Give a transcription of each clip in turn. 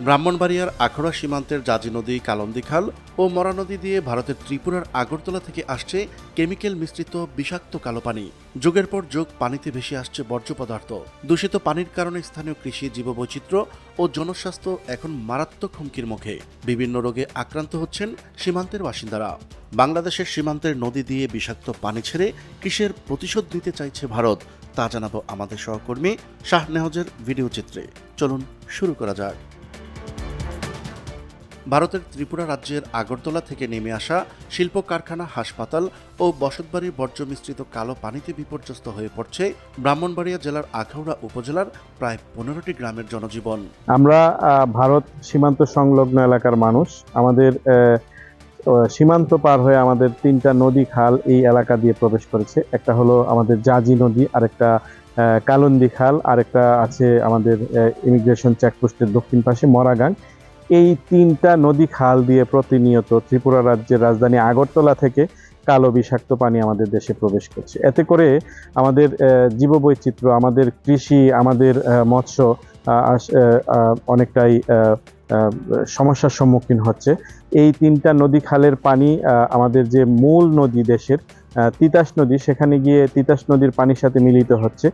ব্রাহ্মণবাড়িয়ার আখড়া সীমান্তের জাজি নদী, কালন্দি খাল ও মরা নদী দিয়ে ভারতের ত্রিপুরার আগরতলা থেকে আসছে কেমিক্যাল মিশ্রিত বিষাক্ত কালো পানি। যুগের পর যুগ পানিতে ভেসে আসছে বর্জ্য পদার্থ। দূষিত পানির কারণে স্থানীয় কৃষি জীববৈচিত্র্য ও জনস্বাস্থ্য এখন মারাত্মক হুমকির মুখে। বিভিন্ন রোগে আক্রান্ত হচ্ছেন সীমান্তের বাসিন্দারা। বাংলাদেশের সীমান্তের নদী দিয়ে বিষাক্ত পানি ছেড়ে কৃষির প্রতিশোধ নিতে চাইছে ভারত, তা জানাব আমাদের সহকর্মী শাহ নেহজের ভিডিও চিত্রে। চলুন শুরু করা যাক। ভারতের ত্রিপুরা রাজ্যের আগরতলা থেকে নেমে আসা শিল্প কারখানা, হাসপাতাল ও বসতবাড়ির বর্জ্য মিশ্রিত কালো পানিতে বিপর্যস্ত হয়ে পড়ছে ব্রাহ্মণবাড়িয়া জেলার আখাউড়া উপজেলার প্রায় পনেরোটি গ্রামের জনজীবন। আমরা ভারত সীমান্ত সংলগ্ন এলাকার মানুষ। আমাদের সীমান্ত পার হয়ে আমাদের তিনটা নদী খাল এই এলাকা দিয়ে প্রবেশ করেছে। একটা হলো আমাদের জাজি নদী, আরেকটা কালন্দি খাল, আরেকটা আছে আমাদের ইমিগ্রেশন চেকপোস্টের দক্ষিণ পাশে মরাগাং। এই তিনটা নদী খাল দিয়ে প্রতিনিয়ত ত্রিপুরা রাজ্যের রাজধানী আগরতলা থেকে কালো বিষাক্ত পানি আমাদের দেশে প্রবেশ করছে। এতে করে আমাদের জীববৈচিত্র্য, আমাদের কৃষি, আমাদের মৎস্য অনেকটাই সমস্যার সম্মুখীন হচ্ছে। এই তিনটা নদী খালের পানি আমাদের যে মূল নদী দেশের তিতাস নদী, সেখানে গিয়ে তিতাস নদীর পানির সাথে মিলিত হচ্ছে।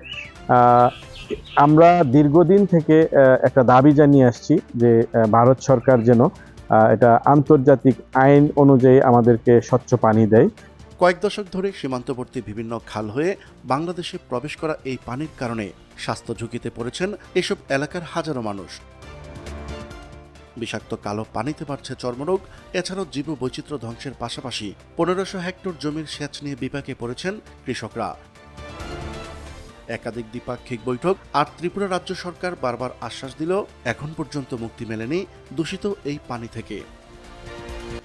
আমরা দীর্ঘদিন থেকে একটা দাবি জানিয়ে আসছি যে ভারত সরকার যেন এটা আন্তর্জাতিক আইন অনুযায়ী আমাদেরকে স্বচ্ছ পানি দেয়। কয়েক দশক ধরে সীমান্তবর্তী বিভিন্ন খাল হয়ে বাংলাদেশে প্রবেশ করা এই পানির কারণে স্বাস্থ্য ঝুঁকিতে পড়েছেন এসব এলাকার হাজারো মানুষ। বিষাক্ত কালো পানিতে বাড়ছে চর্মরোগ, এছাড়াও জীব বৈচিত্র্য ধ্বংসের পাশাপাশি পনেরোশো হেক্টর জমির সেচ নিয়ে বিপাকে পড়েছেন কৃষকরা। একাধিক দ্বিপাক্ষিক বৈঠক আর ত্রিপুরা রাজ্য সরকার বারবার আশ্বাস দিল, এখন পর্যন্ত মুক্তি মেলেনি দূষিত এই পানি থেকে।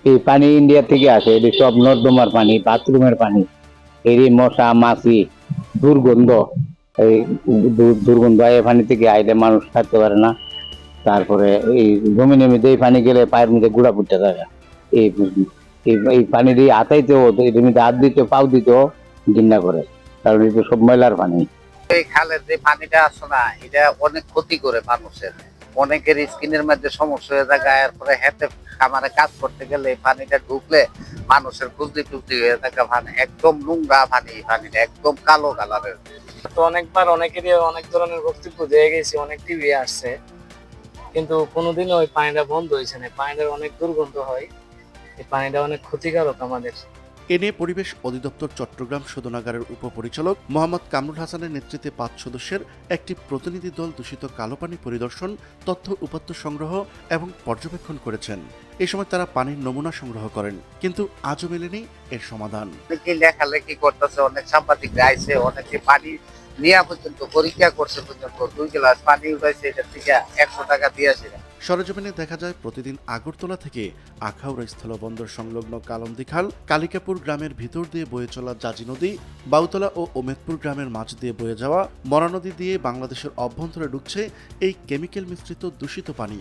এই পানি ইন্ডিয়া থেকে আসে এটি সব নর্দমার পানি, বাথরুমের পানি এরই মশা, মাছি, দুর্গন্ধ, এই দুর্গন্ধ এই পানি থেকে আইলে মানুষ থাকতে পারে না। তারপরে এই জমিনের মধ্যে এই পানি গেলে পায়ের মধ্যে গুড়া ফুটতে থাকে। এই এই- এই পানি দিয়ে আতাইতেও এর মধ্যে হাত দিতেও পাও দিতেও ঘৃণা করে। কারণ এটা সব ময়লার পানি। এই খালের যে পানিটা আছে না এটা অনেক ক্ষতি করে মানুষের। অনেকের স্কিনের মধ্যে সমস্যা হয়ে যায় গায়ের পরে হেঁটে খামারে কাজ করতে গেলে পানিটা ঢুকলে মানুষের বুঝলি টুকলি হয়ে থাকে পানি। একদম নোংরা পানি পানিটা একদম কালো কালারের। তো অনেকবার অনেকেরই অনেক ধরনের বক্তব্য দিয়ে গেছি অনেক টিভি আসছে। কিন্তু কোনোদিনও ওই পানিটা বন্ধ হয়েছে না। পানিটার অনেক দুর্গন্ধ হয়। এই পানিটা অনেক ক্ষতিকারক আমাদের। এ নিয়ে পরিবেশ অধিদপ্তর চট্টগ্রাম শোধনাগারের উপপরিচালক মোহাম্মদ কামরুল হাসানের নেতৃত্বে পাঁচ সদস্যের একটি প্রতিনিধি দল দূষিত কালো পানি পরিদর্শন তথ্য উপাত্ত সংগ্রহ এবং পর্যবেক্ষণ করেছেন। এ সময় তারা পানির নমুনা সংগ্রহ করেন কিন্তু আজও মেলেনি এর সমাধান। অনেকে লেখালেখি করতেছে? অনেক সাংবাদিক গাইছে অনেকে পানি নেওয়া পর্যন্ত পরীক্ষা করছে পর্যন্ত দুই গ্লাস পানি উঠাইছে এটার থেকে একশো টাকা দিয়েছে। সরেজমিনে দেখা যায় প্রতিদিন আগরতলা থেকে আখাউড়া স্থলবন্দর সংলগ্ন কালন্দিখাল, কালিকাপুর গ্রামের ভিতর দিয়ে বয়ে চলা জাজি নদী, বাউতলা ও ওমেদপুর গ্রামের মাঝ দিয়ে বয়ে যাওয়া মরা নদী দিয়ে বাংলাদেশের অভ্যন্তরে ঢুকছে এই কেমিক্যাল মিশ্রিত দূষিত পানি।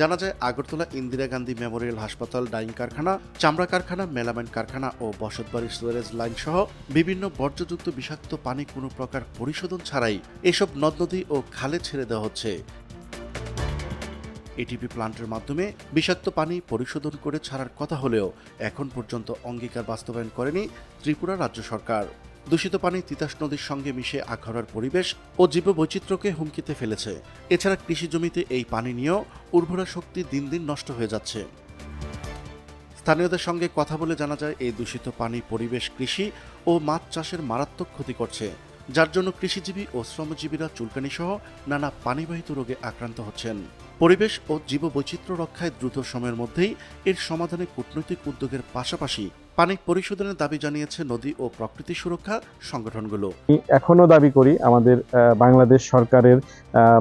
জানা যায় আগরতলা ইন্দিরা গান্ধী মেমোরিয়াল হাসপাতাল ডাইং কারখানা, চামড়া কারখানা মেলামেন্ট কারখানা ও বসতবাড়ি সুয়ারেজ লাইন সহ বিভিন্ন বর্জ্যযুক্ত বিষাক্ত পানি কোনো প্রকার পরিশোধন ছাড়াই এসব নদ নদী ও খালে ছেড়ে দেওয়া হচ্ছে। এটিপি প্লান্টের মাধ্যমে বিষাক্ত পানি পরিশোধন করে ছাড়ার কথা হলেও এখন পর্যন্ত অঙ্গীকার বাস্তবায়ন করেনি ত্রিপুরা রাজ্য সরকার। দূষিত পানি তিতাস নদীর সঙ্গে মিশে আখাড়ার পরিবেশ ও জীববৈচিত্র্যকে হুমকিতে ফেলেছে। এছাড়া কৃষি জমিতে এই পানি নিয়েও উর্বরা শক্তি দিন দিন নষ্ট হয়ে যাচ্ছে। স্থানীয়দের সঙ্গে কথা বলে জানা যায়, এই দূষিত পানি পরিবেশ কৃষি ও মাছ চাষের মারাত্মক ক্ষতি করছে। যার জন্য কৃষিজীবী ও শ্রমজীবীরা চুলকানি সহ নানা পানিবাহিত রোগে আক্রান্ত হচ্ছেন। পরিবেশ ও জীববৈচিত্র্য রক্ষায় দ্রুত সময়ের মধ্যেই এর সমাধানে কূটনৈতিক উদ্যোগের পাশাপাশি পানি পরিশোধনের দাবি জানিয়েছে নদী ও প্রকৃতি সুরক্ষা সংগঠনগুলো। এখনও দাবি করি, আমাদের বাংলাদেশ সরকারের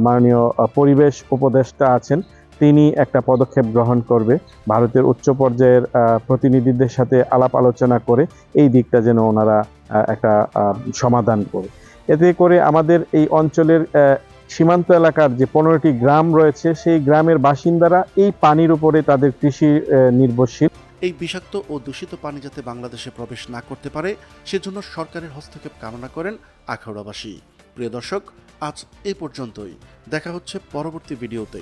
মাননীয় পরিবেশ উপদেষ্টা আছেন তিনি একটা পদক্ষেপ গ্রহণ করবে। ভারতের উচ্চ পর্যায়ের প্রতিনিধিদের সাথে আলাপ আলোচনা করে এই দিকটা যেন ওনারা একটা সমাধান করে। এতে করে আমাদের এই অঞ্চলের সীমান্ত এলাকার যে পনেরোটি গ্রাম রয়েছে, সেই গ্রামের বাসিন্দারা এই পানির উপরে তাদের কৃষি নির্ভরশীল। এই বিষাক্ত ও দূষিত পানি যাতে বাংলাদেশে প্রবেশ না করতে পারে, সেজন্য সরকারের হস্তক্ষেপ কামনা করেন আখাউড়াবাসী। প্রিয় দর্শক, আজ এ পর্যন্তই। দেখা হচ্ছে পরবর্তী ভিডিওতে।